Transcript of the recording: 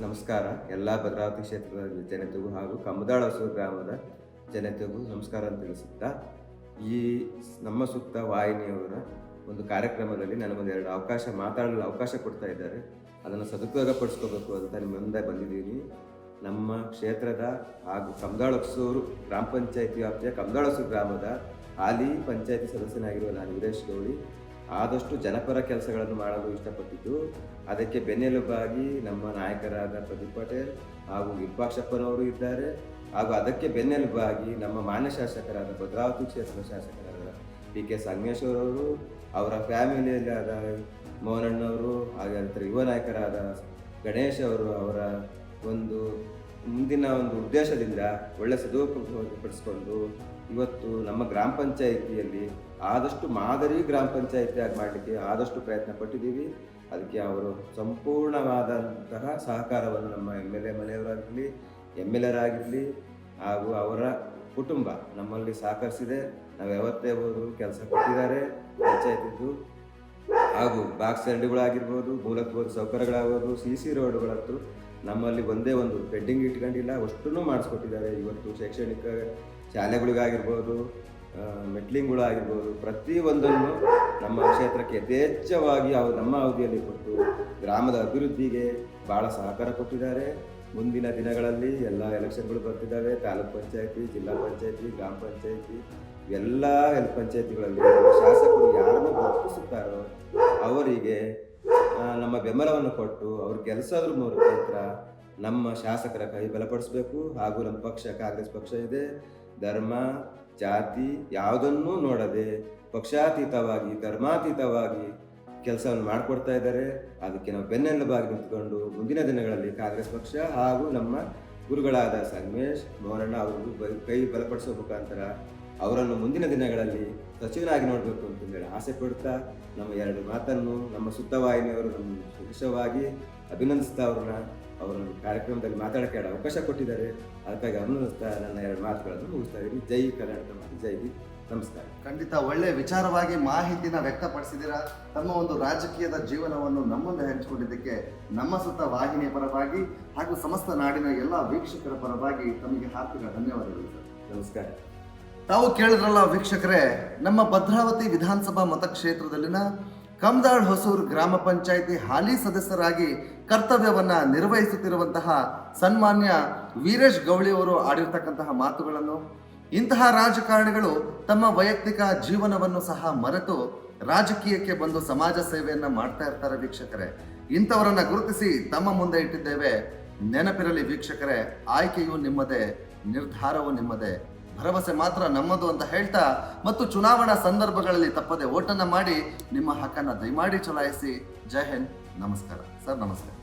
ನಮಸ್ಕಾರ. ಎಲ್ಲ ಭದ್ರಾವತಿ ಕ್ಷೇತ್ರದ ಜನತೆಗೂ ಹಾಗೂ ಕಮದಾಳ ಗ್ರಾಮದ ಜನತೆಗೂ ನಮಸ್ಕಾರ ಅಂತ ತಿಳಿಸುತ್ತಾ, ಈ ನಮ್ಮ ಸುತ್ತ ವಾಹಿನಿಯವರ ಒಂದು ಕಾರ್ಯಕ್ರಮದಲ್ಲಿ ನನಗೊಂದು ಎರಡು ಅವಕಾಶ, ಮಾತಾಡಲು ಅವಕಾಶ ಕೊಡ್ತಾ ಇದ್ದಾರೆ. ಅದನ್ನು ಸದುಪಯೋಗ ಪಡಿಸ್ಕೋಬೇಕು ಅಂತ ನಿಮ್ಮ ಮುಂದೆ ಬಂದಿದ್ದೀನಿ. ನಮ್ಮ ಕ್ಷೇತ್ರದ ಹಾಗೂ ಕಮದಾಳ ಹೊಸೂರು ಗ್ರಾಮ ಪಂಚಾಯತಿ ವ್ಯಾಪ್ತಿಯ ಕಮದಾಳ ಹೊಸೂರು ಗ್ರಾಮದ ಹಾಲಿ ಪಂಚಾಯತಿ ಸದಸ್ಯನಾಗಿರುವ ನಾನು ವೀರೇಶ್ ಗೌಳಿ. ಆದಷ್ಟು ಜನಪರ ಕೆಲಸಗಳನ್ನು ಮಾಡಲು ಇಷ್ಟಪಟ್ಟಿದ್ದು, ಅದಕ್ಕೆ ಬೆನ್ನೆಲುಬಾಗಿ ನಮ್ಮ ನಾಯಕರಾದ ಪ್ರದೀಪ್ ಪಟೇಲ್ ಹಾಗೂ ವಿಪಾಕ್ಷಪ್ಪನವರು ಇದ್ದಾರೆ. ಹಾಗೂ ಅದಕ್ಕೆ ಬೆನ್ನೆಲುಬಾಗಿ ನಮ್ಮ ಮಾನ್ಯ ಶಾಸಕರಾದ ಭದ್ರಾವತಿ ಕ್ಷೇತ್ರದ ಶಾಸಕರಾದ ಡಿ ಕೆ ಸಂಗಮೇಶ್ವರವರು ಅವರ ಫ್ಯಾಮಿಲಿಯಲ್ಲಾದ ಆದ ಮೋಹನಣ್ಣವರು, ಹಾಗೆ ನಂತರ ಯುವ ನಾಯಕರಾದ ಗಣೇಶ್ ಅವರು ಅವರ ಒಂದು, ಮುಂದಿನ ಒಂದು ಉದ್ದೇಶದಿಂದ ಒಳ್ಳೆ ಸದುಪಯೋಗಪಡಿಸ್ಕೊಂಡು ಇವತ್ತು ನಮ್ಮ ಗ್ರಾಮ ಪಂಚಾಯಿತಿಯಲ್ಲಿ ಆದಷ್ಟು ಮಾದರಿ ಗ್ರಾಮ ಪಂಚಾಯಿತಿಯಾಗಿ ಮಾಡಲಿಕ್ಕೆ ಆದಷ್ಟು ಪ್ರಯತ್ನ ಪಟ್ಟಿದ್ದೀವಿ. ಅದಕ್ಕೆ ಅವರು ಸಂಪೂರ್ಣವಾದಂತಹ ಸಹಕಾರವನ್ನು ನಮ್ಮ ಎಂ ಎಲ್ ಎ ಮನೆಯವರಾಗಿರಲಿ ಎಂ ಎಲ್ ಎರಾಗಿರಲಿ ಹಾಗೂ ಅವರ ಕುಟುಂಬ ನಮ್ಮಲ್ಲಿ ಸಹಕರಿಸಿದೆ. ನಾವು ಯಾವತ್ತೇ ಹೋದ್ರು ಕೆಲಸ ಕೊಟ್ಟಿದ್ದಾರೆ ಪಂಚಾಯತಿದ್ದು. ಹಾಗೂ ಬಾಕ್ಸ್ ಚರಂಡಿಗಳಾಗಿರ್ಬೋದು ಮೂಲಭೂತ ಸೌಕರ್ಯಗಳಾಗ್ಬೋದು, ಸಿ ಸಿ ರೋಡ್ಗಳಂತೂ ನಮ್ಮಲ್ಲಿ ಒಂದೇ ಒಂದು ಬೆಡ್ಡಿಂಗ್ ಇಟ್ಕೊಂಡಿಲ್ಲ, ಅಷ್ಟನ್ನು ಮಾಡಿಸ್ಕೊಟ್ಟಿದ್ದಾರೆ. ಇವತ್ತು ಶೈಕ್ಷಣಿಕ ಶಾಲೆಗಳಿಗಾಗಿರ್ಬೋದು ಮೆಟ್ಲಿಂಗ್ಗಳಾಗಿರ್ಬೋದು ಪ್ರತಿಯೊಂದನ್ನು ನಮ್ಮ ಕ್ಷೇತ್ರಕ್ಕೆ ಯಥೇಚ್ಛವಾಗಿ ಅವರು ನಮ್ಮ ಅವಧಿಯಲ್ಲಿ ಕೊಟ್ಟು ಗ್ರಾಮದ ಅಭಿವೃದ್ಧಿಗೆ ಭಾಳ ಸಹಕಾರ ಕೊಟ್ಟಿದ್ದಾರೆ. ಮುಂದಿನ ದಿನಗಳಲ್ಲಿ ಎಲ್ಲ ಎಲೆಕ್ಷನ್ಗಳು ಬರ್ತಿದ್ದಾವೆ. ತಾಲೂಕ್ ಪಂಚಾಯತಿ, ಜಿಲ್ಲಾ ಪಂಚಾಯತಿ, ಗ್ರಾಮ ಪಂಚಾಯತಿ, ಎಲ್ಲ ಎಲ್ ಪಂಚಾಯತಿಗಳಲ್ಲಿ ಶಾಸಕರು ಯಾರನ್ನು ಗುರುತಿಸುತ್ತಾರೋ ಅವರಿಗೆ ನಮ್ಮ ಬೆಂಬಲವನ್ನು ಕೊಟ್ಟು ಅವ್ರ ಕೆಲಸದ್ರ ಮುಖಾಂತರ ನಮ್ಮ ಶಾಸಕರ ಕೈ ಬಲಪಡಿಸಬೇಕು ಹಾಗೂ ನಮ್ಮ ಪಕ್ಷ, ಕಾಂಗ್ರೆಸ್ ಪಕ್ಷ ಇದೆ. ಧರ್ಮ, ಜಾತಿ ಯಾವುದನ್ನೂ ನೋಡದೆ ಪಕ್ಷಾತೀತವಾಗಿ, ಧರ್ಮಾತೀತವಾಗಿ ಕೆಲಸವನ್ನು ಮಾಡಿಕೊಡ್ತಾ ಇದ್ದಾರೆ. ಅದಕ್ಕೆ ನಾವು ಬೆನ್ನೆಲುಬಾಗಿ ನಿಂತ್ಕೊಂಡು ಮುಂದಿನ ದಿನಗಳಲ್ಲಿ ಕಾಂಗ್ರೆಸ್ ಪಕ್ಷ ಹಾಗೂ ನಮ್ಮ ಗುರುಗಳಾದ ಸಂಗಮೇಶ್, ಮೋಹನಣ್ಣ ಅವರು ಕೈ ಬಲಪಡಿಸೋ ಮುಖಾಂತರ ಅವರನ್ನು ಮುಂದಿನ ದಿನಗಳಲ್ಲಿ ಸಚಿವರಾಗಿ ನೋಡಬೇಕು ಅಂತಂದೇಳಿ ಆಸೆ ಪಡ್ತಾ ನಮ್ಮ ಎರಡು ಮಾತನ್ನು ನಮ್ಮ ಸುತ್ತವಾಹಿನಿಯವರು ನಮ್ಮ ವಿಶೇಷವಾಗಿ ಅಭಿನಂದಿಸ್ತಾ ಅವ್ರನ್ನ. ಅವರನ್ನು ಕಾರ್ಯಕ್ರಮದಲ್ಲಿ ಮಾತಾಡೋಕ್ಕೆ ಎರಡು ಅವಕಾಶ ಕೊಟ್ಟಿದ್ದಾರೆ. ಅದಕ್ಕಾಗಿ ಅಭಿನಂದಿಸ್ತಾ ನನ್ನ ಎರಡು ಮಾತುಗಳನ್ನು ಮುಗಿಸ್ತಾ ಇದ್ದೀನಿ. ಜೈ ಕರ್ನಾಟಕ ಮಾತು ಜೈ. ನಮಸ್ಕಾರ. ಖಂಡಿತ ಒಳ್ಳೆ ವಿಚಾರವಾಗಿ ಮಾಹಿತಿನ ವ್ಯಕ್ತಪಡಿಸಿದ್ದೀರಾ? ತಮ್ಮ ಒಂದು ರಾಜಕೀಯದ ಜೀವನವನ್ನು ನಮ್ಮೊಂದು ಹಂಚಿಕೊಂಡಿದ್ದಕ್ಕೆ ನಮ್ಮ ಸುತ್ತ ವಾಹಿನಿಯ ಪರವಾಗಿ ಹಾಗೂ ಸಮಸ್ತ ನಾಡಿನ ಎಲ್ಲ ವೀಕ್ಷಕರ ಪರವಾಗಿ ತಮಗೆ ಹಾರ್ದಿಕ ಧನ್ಯವಾದಗಳು ಸರ್. ನಮಸ್ಕಾರ. ತಾವು ಕೇಳಿದ್ರಲ್ಲ ವೀಕ್ಷಕರೇ, ನಮ್ಮ ಭದ್ರಾವತಿ ವಿಧಾನಸಭಾ ಮತಕ್ಷೇತ್ರದಲ್ಲಿನ ಕಮದಾಳ್ ಹೊಸೂರು ಗ್ರಾಮ ಪಂಚಾಯಿತಿ ಹಾಲಿ ಸದಸ್ಯರಾಗಿ ಕರ್ತವ್ಯವನ್ನ ನಿರ್ವಹಿಸುತ್ತಿರುವಂತಹ ಸನ್ಮಾನ್ಯ ವೀರೇಶ್ ಗೌಳಿ ಅವರು ಆಡಿರ್ತಕ್ಕಂತಹ ಮಾತುಗಳನ್ನು, ಇಂತಹ ರಾಜಕಾರಣಿಗಳು ತಮ್ಮ ವೈಯಕ್ತಿಕ ಜೀವನವನ್ನು ಸಹ ಮರೆತು ರಾಜಕೀಯಕ್ಕೆ ಬಂದು ಸಮಾಜ ಸೇವೆಯನ್ನ ಮಾಡ್ತಾ ಇರ್ತಾರೆ ವೀಕ್ಷಕರೇ. ಇಂಥವರನ್ನ ಗುರುತಿಸಿ ತಮ್ಮ ಮುಂದೆ ಇಟ್ಟಿದ್ದೇವೆ. ನೆನಪಿರಲಿ ವೀಕ್ಷಕರೇ, ಆಯ್ಕೆಯು ನಿಮ್ಮದೇ, ನಿರ್ಧಾರವು ನಿಮ್ಮದೇ. ಭರವಸೆ ಮಾತ್ರ ನಮ್ಮದು ಅಂತ ಹೇಳ್ತಾ ಮತ್ತು ಚುನಾವಣಾ ಸಂದರ್ಭಗಳಲ್ಲಿ ತಪ್ಪದೆ ಓಟನ್ನು ಮಾಡಿ ನಿಮ್ಮ ಹಕ್ಕನ್ನು ದಯಮಾಡಿ ಚಲಾಯಿಸಿ. ಜೈ ಹಿಂದ್. ನಮಸ್ಕಾರ. ಸರ್, ನಮಸ್ಕಾರ.